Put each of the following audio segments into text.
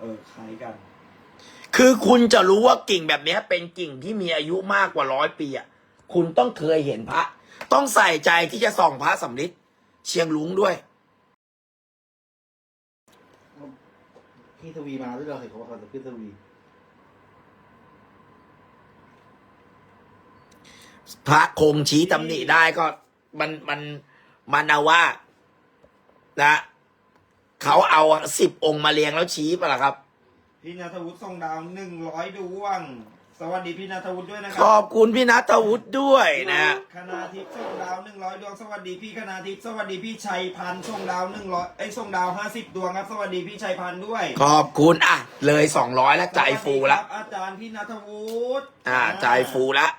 เออคล้ายกัน คือคุณจะรู้ว่ากิ่งแบบเนี้ยเป็นกิ่งที่มีอายุมากกว่าร้อยปีอะคุณต้องเคยเห็นพระ ต้องใส่ใจที่จะส่องพระสำริดเชียงลุงด้วย พี่ทวีมาด้วยเราเห็นเขาว่าเขาจะพี่ทวี พระคงชี้ตำหนิได้ก็มันมันมันเอาว่า นะ เขาเอาสิบองค์มาเรียงแล้วชี้ปะล่ะครับ พี่นัทวุฒิส่งดาวหนึ่งร้อยดวง สวัสดีพี่นัทวุฒิด้วยนะคขรัอบคุณพี่นัทวุฒิด้วยนะ คณาทิพย์ส่งดาวหนึ่งร้อยดวง สวัสดีพี่คณาทิพย์สวัสดีพี่ชัยพันธ์ส่งดาวหนึ่งร้อยไอ้ยส่งดาวห้าสิบดวงครับ สวัสดีพี่ชัยพันธ์ด้วยขอบคุณอะ เลยสองร้อยแล้วใจฟูแล้วสสดีครับอาจารย์พี่นัทวุฒิอ่าใจฟูแล้ว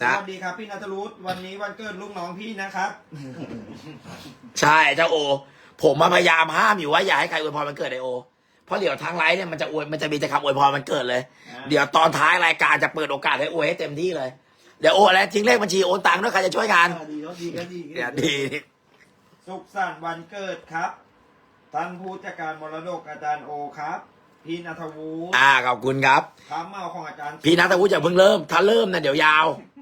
สนะ วัสดีครับพี่นัทวุฒิวันนี้วันเกิดลูกน้องพี่นะครับ ใช่เจ้าโอ ผมมาพยายามห้ามอยู่ว่าอย่าให้ใครอวยพรมันเกิดไอโอ เพราะเดี๋ยวทางไลฟ์เนี่ยมันจะอวยมันจะมีแต่คำอวยพรมันเกิดเลยอ่าเดี๋ยวตอนท้ายรายการจะเปิดโอกาสให้อวยให้เต็มที่เลย เดี๋ยวโอนแล้วทิ้งเลขบัญชีโอนตังค์ด้วยใครจะช่วยกันดีก็ดีก็ดีเดี๋ยวดีสุขสันต์วันเกิดครับ ท่านผู้จัดการมรดกอาจารย์โอครับ พี่นัทวุฒิอ่าขอบคุณครับคำเมาของอาจารย์พี่นัทวุฒิอย่าเพิ่งเริ่ม ถ้าเริ่มนะเดี๋ยวยาวอ่า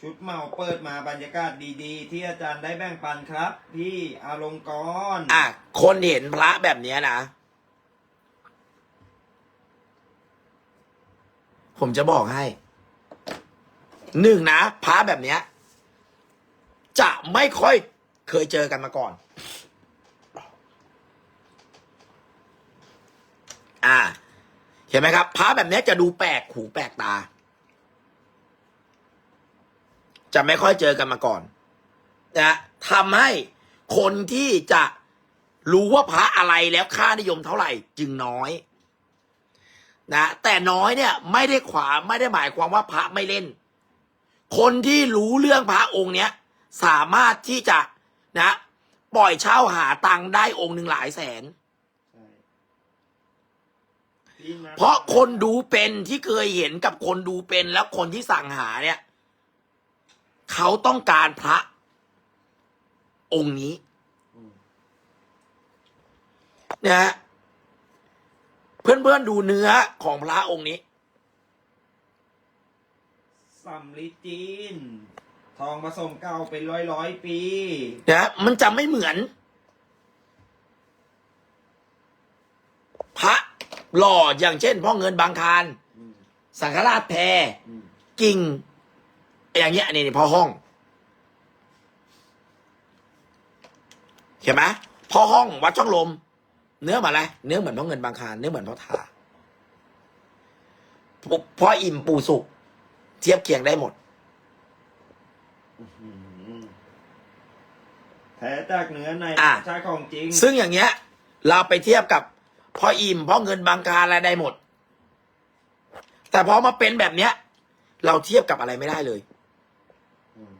ชุดเมาเปิดมาบรรยากาศดีๆ ที่อาจารย์ได้แบ่งปันครับพี่อารมณ์กรอะ คนเห็นพระแบบเนี้ยนะ ผมจะบอกให้ หนึ่งนะพระแบบเนี้ย จะไม่ค่อยเคยเจอกันมาก่อน อ่า เห็นไหมครับพระแบบเนี้ยจะดูแปลกหูแปลกตา จะไม่ค่อยเจอกันมาก่อนนะทำให้คนที่จะรู้ว่าพระอะไรแล้วค่านิยมเท่าไหร่จึงน้อยนะแต่น้อยเนี่ยไม่ได้ขวาไม่ได้หมายความว่าพระไม่เล่น คนที่รู้เรื่องพระองค์เนี้ยสามารถที่จะนะปล่อยเช่าหาตังค์ได้องค์หนึ่งหลายแสนใช่พี่นัทเพราะคนดูเป็นที่เคยเห็นกับคนดูเป็นแล้วคนที่สั่งหาเนี่ย เขาต้องการพระ องค์นี้อืมนะฮะเพื่อนๆดูเนื้อของพระองค์นี้สำลิดจีน ทองผสมเก่าเป็นร้อยร้อยๆปีนะมันจะไม่เหมือน พระหล่ออย่างเช่นพ่อเงินบางคารอืมสังฆราชแพรอืมกิ่ง อย่างเงี้ยนี่นี่พ่อห้องเห็นไหมพ่อห้องวัดช่องลม เนื้อเหมือนอะไรเนื้อเหมือนพ่อเงินบางคารเนื้อเหมือนพ่อทาพ่ออิ่มปูสุกเทียบเคียงได้หมดอืมแท้จากเนื้อในอะใช่ของจริง ซึ่งอย่างเงี้ย เราไปเทียบกับพ่ออิ่มพ่อเงินบางการอะไรได้หมด แต่พอมาเป็นแบบเนี้ย เราเทียบกับอะไรไม่ได้เลย อืม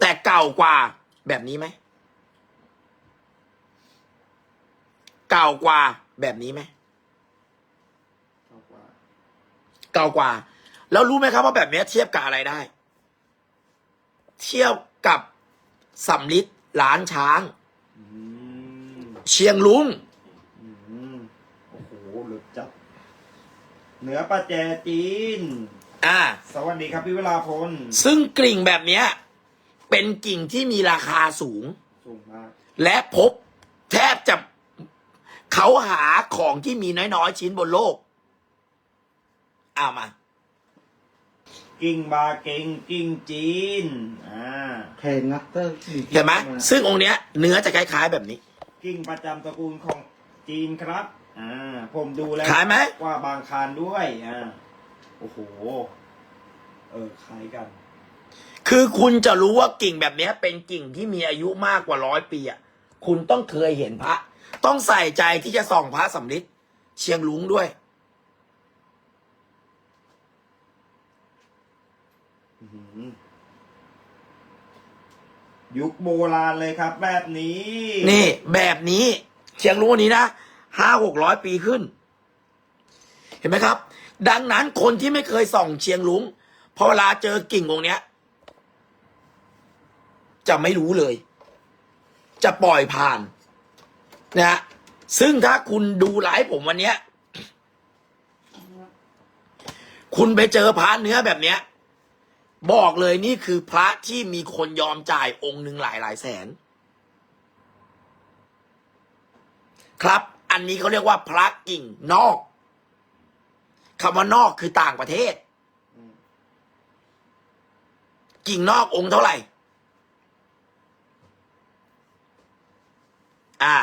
แต่ เก่ากว่าแบบนี้ไหม เก่ากว่าแบบนี้ไหมเอากว่าเก่ากว่า แล้วรู้ไหมครับว่าแบบเนี้ยเทียบกับอะไรได้ เทียบกับสำลิดล้านช้างอืมเชียงลุงอืมโอ้โหหลุดจับเนื้อปลาแจจีน อ่า สวัสดีครับพี่เวลาพล ซึ่งกลิ่งแบบเนี้ย เป็นกิ่งที่มีราคาสูง สูงมากและพบแทบจะเขาหาของที่มีน้อยๆ ชิ้นบนโลก เอามา กิ่งบาเก่งกิ่งจีนอ่าแพงนะถ้าเห็นไหมซึ่งองค์เนี้ย เนื้อจะคล้ายๆแบบนี้ กิ่งประจำตระกูลของจีนครับอ่าผมดูแล้วขายไหม ว่าบางคารด้วยอ่าโอ้โห เออคล้ายกัน คือคุณจะรู้ว่ากิ่งแบบเนี้ยเป็นกิ่งที่มีอายุมากกว่าร้อยปีอะคุณต้องเคยเห็นพระ ต้องใส่ใจที่จะส่องพระสำริดเชียงลุงด้วยอื้อหือยุคโบราณเลยครับ แบบนี้ นี่ แบบนี้เชียงลุงอันนี้นะห้าหกร้อยปีขึ้น เห็นไหมครับ ดังนั้นคนที่ไม่เคยส่องเชียงลุงพอเวลาเจอกิ่งองค์เนี้ย จะไม่รู้เลย จะปล่อยผ่านนะฮะซึ่งถ้าคุณดูไลฟ์ผมวันเนี้ย คุณไปเจอพระเนื้อแบบเนี้ย บอกเลยนี่คือพระที่มีคนยอมจ่ายองค์หนึ่งหลายหลายแสน ครับ อันนี้เขาเรียกว่าพระกิ่งนอกคำว่านอกคือต่างประเทศ กิ่งนอกองค์เท่าไหร่ อ่า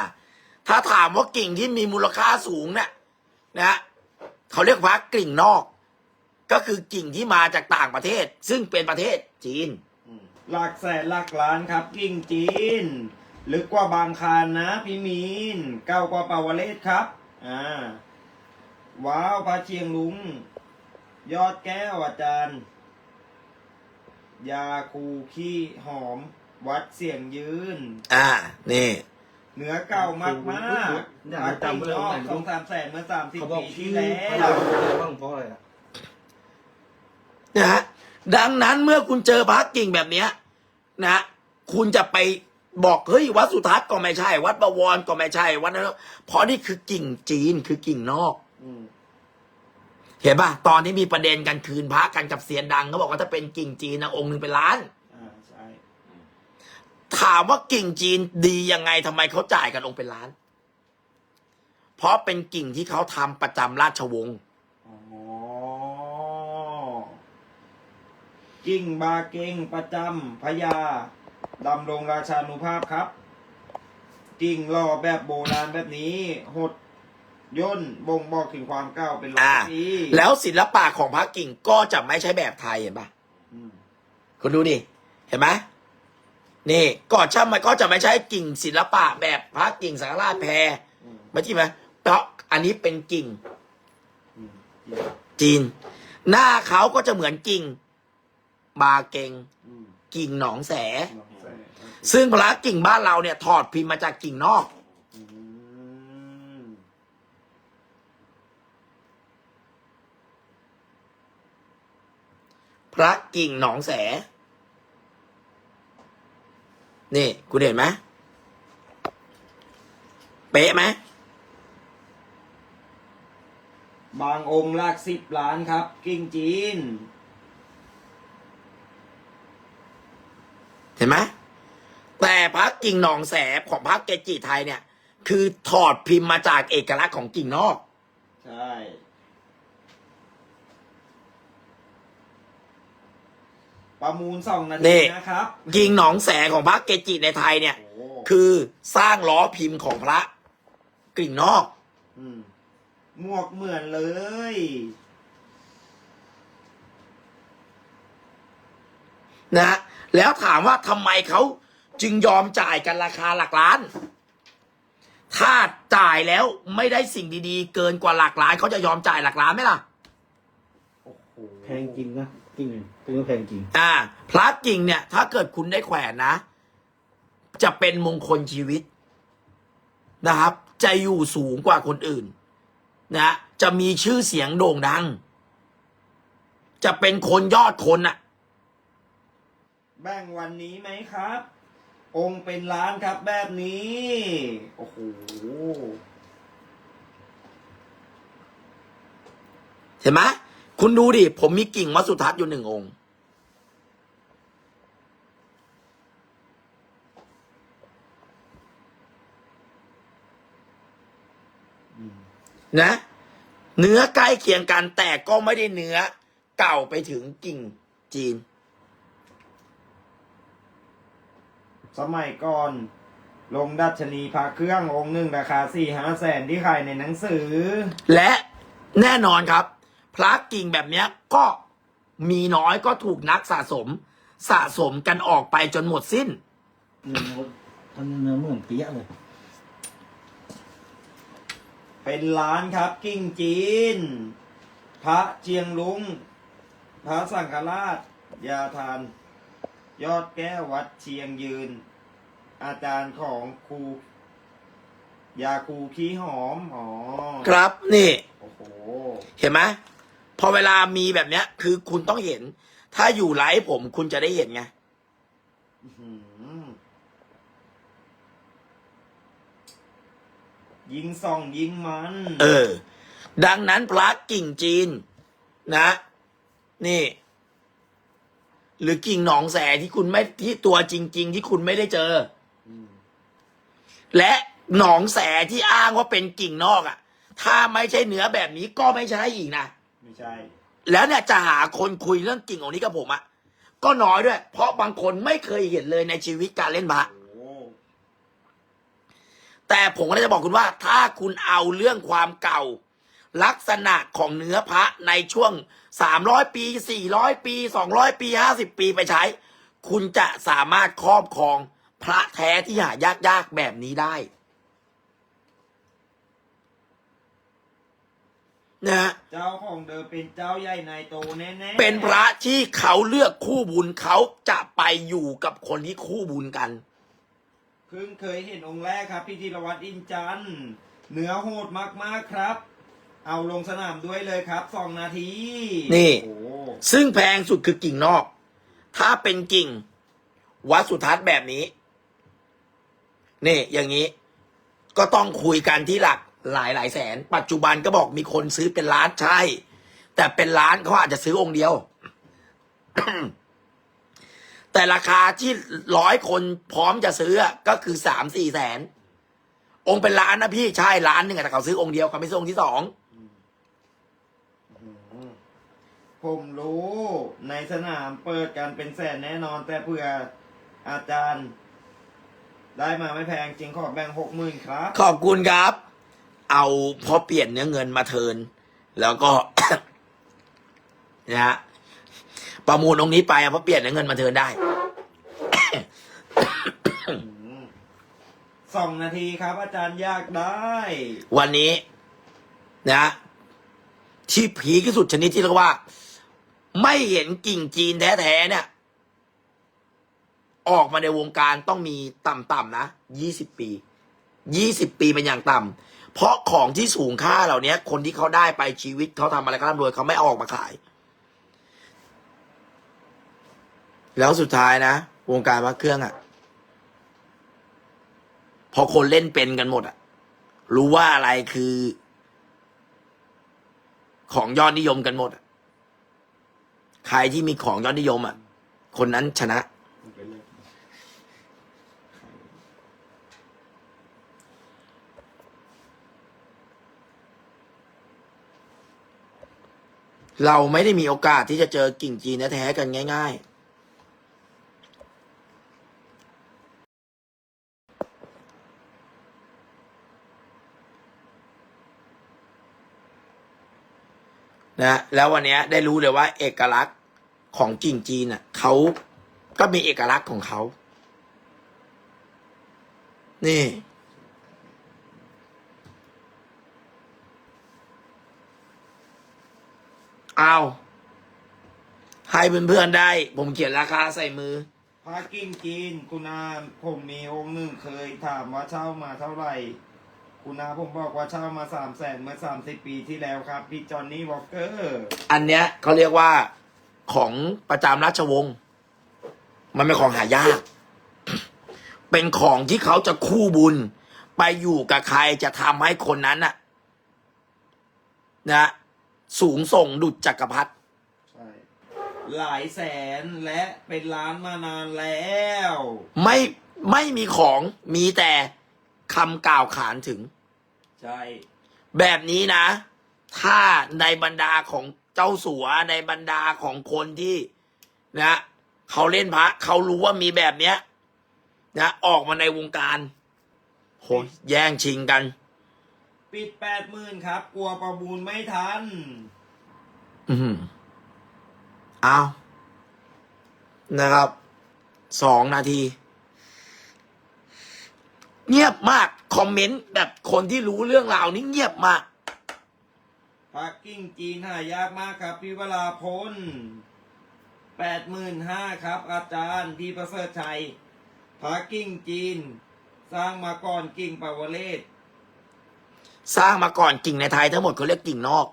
ถ้าถามว่ากิ่งที่มีมูลค่าสูงเนี่ยนะฮะเขาเรียกพระกิ่งนอก ก็คือกิ่งที่มาจากต่างประเทศ ซึ่งเป็นประเทศจีน หลักแสนหลักล้านครับ กิ่งจีน ลึกกว่าบางคานนะพี่มีนเก้ากว่าปาวเลศครับ อ่า ว้าวพระเชียงลุง ยอดแก้วอาจารย์ ยาคูขี้หอม วัดเสียงยืน อ่า นี่ เนื้อเก่ามากมากๆอยากมาจะจำจำเลเลยยสองสามแสนเมื่อสามสิบเขาบอกปีชื่ที่อแล้พระวอะไรบ้างเพราะอะไรอะนะฮะดังนั้นเมื่อคุณเจอพระกิ่งแบบเนี้ยนะคุณจะไปบอกเฮ้ยวัดสุทัศน์ก็ไม่ใช่ วัดบวรก็ไม่ใช่วัดนั้นเพราะนี่คือกิ่งจีนคือกิ่งนอกอืมเห็นป่ะตอนที่มีประเด็นกันคืนพระกันกับเสียนดังเขาบอกว่าถ้าเป็นกิ่งจีนนะองค์หนึ่งเป็นล้านอ่าใช่ถามว่ากิ่งจีนดียังไงทำไมเขาจ่ายกันองค์เป็นล้าน เพราะเป็นกิ่งที่เขาทำประจำราชวงศ์อ๋อกิ่งบาเกงประจำพญาดำรงราชานุภาพครับ กิ่งหล่อแบบโบราณแบบนี้ หดย่นบ่งบอกถึงความเก่าเป็นร้อยอ่าปีแล้วศิลปะของพระกิ่งก็จะไม่ใช่แบบไทยเห็นปะอืมคุณดูดิเห็นไหม นี่ก่อนช่ำมันก็จะไม่ใช่กิ่งศิลปะแบบพระกิ่งสังฆราชแพรอืมไม่ใช่ไหมเพราะอันนี้เป็นกิ่งอืมจีน หน้าเขาก็จะเหมือนกิ่ง บาเกงอืมกิ่งหนองแสลองใส่ซึ่งพระกิ่งบ้านเราเนี่ย ถอดพิมพ์มาจากกิ่งนอกอืมพระกิ่งหนองแส นี่ คุณเห็นไหมเป๊ะไหมบางองค์หลักสิบล้านครับ กิ่งจีน เห็นไหมแต่พระกิ่งหนองแสของพระเกจิไทยเนี่ย คือถอดพิมพ์มาจากเอกลักษณ์ของกิ่งนอก ใช่ ประมูลสองนานี่ทีนะครับกิ่งหนองแสของพระเกจิในไทยเนี่ยโอ้คือสร้างล้อพิมพ์ของพระกิ่งนอกมหมวกเหมือนเลย นะ แล้วถามว่าทำไมเขาจึงยอมจ่ายกันราคาหลักล้าน ถ้าจ่ายแล้วไม่ได้สิ่งดีๆ เกินกว่าหลักล้านเขาจะยอมจ่ายหลักล้านไหมล่ะ โอ้โห แพงจริงนะ จริงจริงก็แพงจริง อ่า พระกิ่งเนี่ย ถ้าเกิดคุณได้แขวนนะ จะเป็นมงคลชีวิตนะครับ จะอยู่สูงกว่าคนอื่น นะ จะมีชื่อเสียงโด่งดัง จะเป็นคนยอดคนอะแบ่งวันนี้ไหมครับ องค์เป็นล้านครับแบบนี้ โอ้โหเห็นไหม คุณดูดิ ผมมีกิ่งวัดสุทัศน์อยู่หนึ่งองค์ นะ เนื้อใกล้เคียงกันแต่ก็ไม่ได้เนื้อเก่าไปถึงกิ่งจีน สมัยก่อน ลงดัชนีพระเครื่ององค์หนึ่งราคาสี่ห้าแสนที่ขายในหนังสือ และแน่นอนครับ พระกิ่งแบบเนี้ยก็มีน้อยก็ถูกนักสะสม สะสมกันออกไปจนหมดสิ้นเนื้อท่านเนื้อเหมือนเปี้ยเลย เป็นล้านครับ กิ่งจีน พระเจียงลุง พระสังฆราช ยาทาน ยอดแก้ววัดเชียงยืน อาจารย์ของครูยาคูขี้หอม อ๋อ ครับนี่ โอ้โห เห็นไหม พอเวลามีแบบเนี้ย คือคุณต้องเห็น ถ้าอยู่ไลฟ์ผมคุณจะได้เห็นไงอื้อหือยิงส่องยิงมัน เออ ดังนั้นพระกิ่งจีน นะ นี่ หรือกิ่งหนองแสที่คุณไม่ที่ตัวจริง ๆ ที่คุณไม่ได้เจออืมและหนองแสที่อ้างว่าเป็นกิ่งนอกอะ่ะ ถ้าไม่ใช่เนื้อแบบนี้ก็ไม่ใช่อีกนะ ไม่ใช่ แล้วเนี่ยจะหาคนคุยเรื่องกิ่งของนี้กับผมอะ่ะก็น้อยด้วย เพราะบางคนไม่เคยเห็นเลยในชีวิตการเล่นพระโอ้แต่ผมก็จะบอกคุณว่า ถ้าคุณเอาเรื่องความเก่า ลักษณะของเนื้อพระในช่วง 300 ปี 400 ปี 200 ปี 50 ปีไปใช้ คุณจะสามารถครอบครองพระแท้ที่หายากๆแบบนี้ได้ นะฮะเจ้าของเดิมเป็นเจ้าใหญ่นายโตแน่ๆเป็นพระที่เขาเลือกคู่บุญเขาจะไปอยู่กับคนที่คู่บุญกัน เพิ่งเคยเห็นองค์แรกครับ พี่ธีรวัตรอินจันทร์เนื้อโหดมากๆครับ เอาลงสนามด้วยเลยครับสองนาทีนี่ โอ้ซึ่งแพงสุดคือกิ่งนอก ถ้าเป็นกิ่ง วัดสุทัศน์แบบนี้ นี่ อย่างนี้ ก็ต้องคุยกันที่หลัก หลายหลายแสน ปัจจุบันก็บอกมีคนซื้อเป็นล้านใช่ แต่เป็นล้านเขาอาจจะซื้อองค์เดียว แต่ราคาที่ร้อยคนพร้อมจะซื้ออะก็คือสามสี่แสน องค์เป็นล้านนะพี่ใช่ล้านหนึ่งอะแต่เขาซื้อองค์เดียวเขาไม่ซื้อองค์ที่สองผมรู้ในสนามเปิดกันเป็นแสนแน่นอน แต่เผื่ออาจารย์ ได้มาไม่แพงจริงขอแบ่งหกหมื่นครับ ขอบคุณครับ เอาพอเปลี่ยนเนื้อเงินมาเทิร์นแล้วก็นะฮะประมูลองค์นี้ไปอะเพราะเปลี่ยนเนื้อเงินมาเทิร์นได้ สองนาทีครับ อาจารย์อยากได้ วันนี้นะ ที่ผีคที่สุดชนิดที่เรียกว่า ไม่เห็นกิ่งจีนแท้ๆเนี่ย ออกมาในวงการต้องมีต่ำๆนะยี่สิบปียี่สิบปีเป็นอย่างต่ำ เพราะของที่สูงค่าเหล่านี้คนที่เขาได้ไปชีวิตเขาทำอะไรก็ร่ำรวยเขาไม่เอาออกมาขาย แล้วสุดท้ายนะ วงการพระเครื่องอะ่ะ พอคนเล่นเป็นกันหมดอะ่ะ รู้ว่าอะไรคือ ของยอดนิยมกันหมดอะใครที่มีของยอดนิยมอะ คนนั้นชนะ เราไม่ได้มีโอกาสที่จะเจอกิ่งจีนแท้ๆกันง่าย ๆ นะ แล้ววันนี้ได้รู้เลยว่า เอกลักษณ์ของกิ่งจีนอะเขาก็มีเอกลักษณ์ของเขา นี่ เอาให้เพื่อนๆได้ ผมเขียนราคาใส่มือ พระกิ้งจีนคุณอาผมมีองค์หนึ่งเคยถามว่าเช่ามาเท่าไหร่ คุณอาผมบอกว่าเช่ามาสามแสนเมื่อสามสิบปีที่แล้วครับพี่จอห์นนี่วอลเกอร์อันเนี้ยเขาเรียกว่าของประจำราชวงศ์มันเป็นของหายาก เป็นของที่เขาจะคู่บุญ ไปอยู่กับใครจะทำให้คนนั้นน่ะ นะ สูงส่งดุจจักรพรรดิใช่หลายแสนและเป็นล้านมานานแล้ว ไม่ไม่มีของมีแต่คำกล่าวขานถึง ใช่ แบบนี้นะ ถ้าในบรรดาของเจ้าสัวในบรรดาของคนที่นะเขาเล่นพระเขารู้ว่ามีแบบเนี้ยนะออกมาในวงการโหแย่งชิงกัน ปิดแปดหมื่นครับ กลัวประมูลไม่ทัน อืมเอานะครับ สองนาที เงียบมาก คอมเมนต์แบบคนที่รู้เรื่องราวนี้เงียบมากพักกิ้งจีนหายากมากครับ พี่วราพลแปดหมื่นห้าครับ อาจารย์พี่ประเสริฐชัยพักกิ้งจีน สร้างมาก่อนกิ่งปาวเลศ สร้างมาก่อนกิ่งในไทยทั้งหมดเขาเรียกกิ่งนอก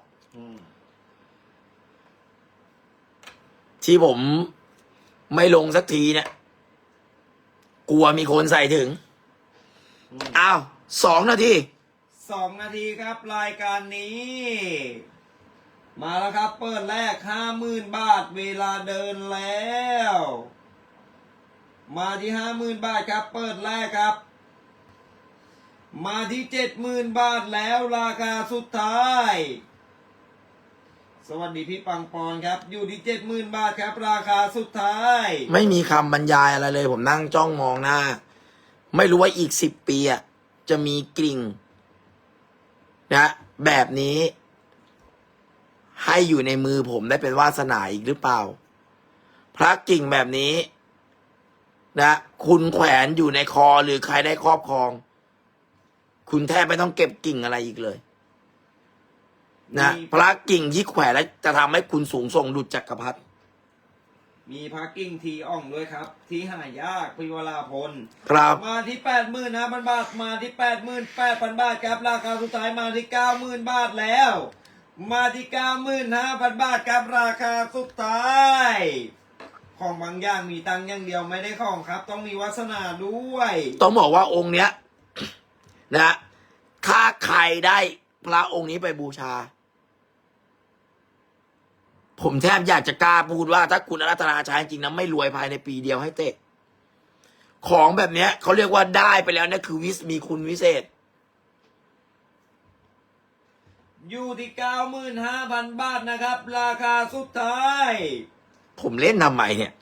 ที่ผมไม่ลงสักทีเนี่ย กลัวมีคนใส่ถึง อ้าวสองนาทีสองนาทีครับรายการนี้ มาแล้วครับ เปิดแรกห้าหมื่นบาทเวลาเดินแล้ว มาที่ห้าหมื่นบาทครับ เปิดแรกครับ มาที่เจ็ดหมื่นบาทแล้วราคาสุดท้าย สวัสดีพี่ปังปอนครับ อยู่ที่เจ็ดหมื่นบาทครับ ราคาสุดท้าย ไม่มีคำบรรยายอะไรเลย ผมนั่งจ้องมองหน้า ไม่รู้ว่าอีกสิบปีอะจะมีกลิ่งนะแบบนี้ ให้อยู่ในมือผมได้เป็นวาสนาอีกหรือเปล่า พระกิ่งแบบนี้ นะ คุณแขวนอยู่ในคอหรือใครได้ครอบครอง คุณแทบไม่ต้องเก็บกิ่งอะไรอีกเลย นะมี พระกิ่งที่แขวนแล้วจะทำให้คุณสูงส่งดุจจักรพรรดิมีพาร์กิ้งทีอ่องด้วยครับ ที่หายากพิวราพล ครับ มาที่แปดหมื่นห้าพันบาทมาที่แปดหมื่นแปดพันบาทครับราคาสุดท้ายมาที่เก้าหมื่นบาทแล้ว มาที่เก้าหมื่นห้าพันบาทครับราคาสุดท้าย ของบางอย่างมีตังค์อย่างเดียวไม่ได้ของครับ ต้องมีวาสนาด้วย ต้องบอกว่าองค์เนี้ย นะถ้าใครได้พระองค์นี้ไปบูชา ผมแทบอยากจะกล้าพูดว่า ถ้าคุณอารัตนาใช้จริงนะไม่รวยภายในปีเดียวให้เตะของแบบเนี้ยเขาเรียกว่าได้ไปแล้วเนี่ยคือวิสมีคุณวิเศษ อยู่ที่เก้าหมื่นห้าพันบาทนะครับ ราคาสุดท้าย ผมเล่นทำไมเนี่ย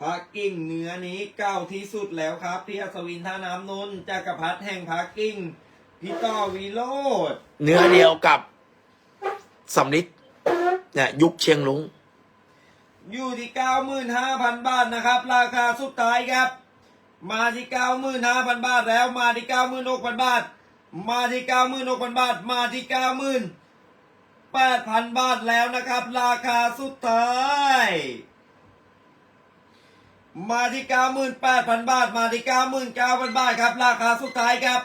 พักกิ้งเนื้อนี้เก่าที่สุดแล้วครับพี่อัศวินท่าน้ำนนท์จักรพรรดิแห่งพักกิ้งพี่ต่อวีโรดเนื้อเดียวกับสำลิดเนี่ยยุคเชียงลุงอยู่ที่เก้าหมื่นห้าพันบาทนะครับ ราคาสุดท้ายครับ มาที่เก้าหมื่นห้าพันบาทแล้วมาที่เก้าหมื่นหกพันบาท มาที่เก้าหมื่นหกพันบาท มาที่เก้าหมื่นแปดพันบาทแล้วนะครับ ราคาสุดท้าย มาที่เก้าหมื่นแปดพันบาท มาที่เก้าหมื่นเก้าพันบาทครับ ราคาสุดท้ายครับ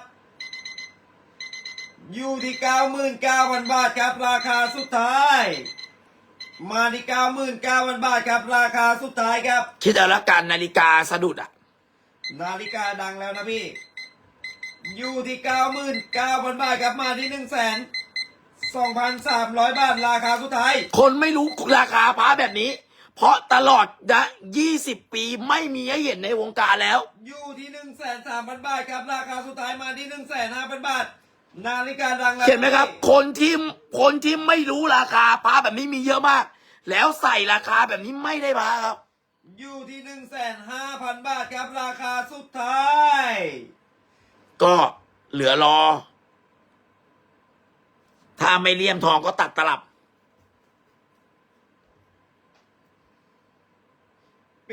อยู่ที่เก้าหมื่นเก้าพันบาทครับ ราคาสุดท้าย มาที่เก้าหมื่นเก้าพันบาทครับ ราคาสุดท้ายครับ คิดเอาละกันนาฬิกาสะดุดอะ นาฬิกาดังแล้วนะพี่ อยู่ที่เก้าหมื่นเก้าพันบาทครับ มาที่หนึ่งแสนสองพันสามร้อยบาท ราคาสุดท้าย คนไม่รู้ราคาพระแบบนี้ เพราะตลอดนะยี่สิบปีไม่มีให้เห็นในวงการแล้ว อยู่ที่หนึ่งแสนสามพันบาทครับ ราคาสุดท้ายมาที่หนึ่งแสนห้าพันบาท นาฬิกาดังแล้วเห็นไหมครับ คนที่คนที่ไม่รู้ราคาพระแบบนี้มีเยอะมาก แล้วใส่ราคาแบบนี้ไม่ได้พระครับ อยู่ที่หนึ่งแสนห้าพันบาทครับ ราคาสุดท้าย ก็เหลือรอ ถ้าไม่เลี่ยมทองก็ตัดตลับ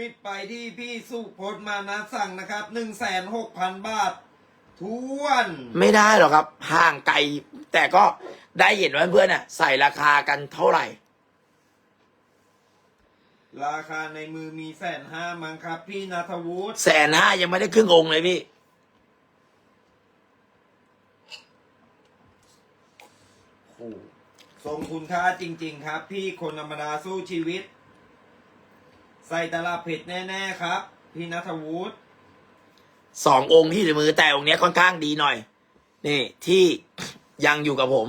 ปิดไปที่พี่สุพจน์มานะสั่งนะครับหนึ่งแสนหกพันบาททวนไม่ได้หรอกครับ ห่างไกล แต่ก็ได้เห็นว่าเพื่อนๆน่ะใส่ราคากันเท่าไหร่ ราคาในมือมีแสนห้ามั้งครับ พี่นัทวุฒิแสนห้ายังไม่ได้ครึ่งองค์เลยพี่โอ้โหทรงคุณค่าจริง ๆ ครับ พี่คนธรรมดาสู้ชีวิต ใส่ตลับเผ็ดแน่ๆครับ พี่นัทวุฒิสององค์ที่อยู่ในมือแต่องค์เนี้ยค่อนข้างดีหน่อย นี่ที่ยังอยู่กับผม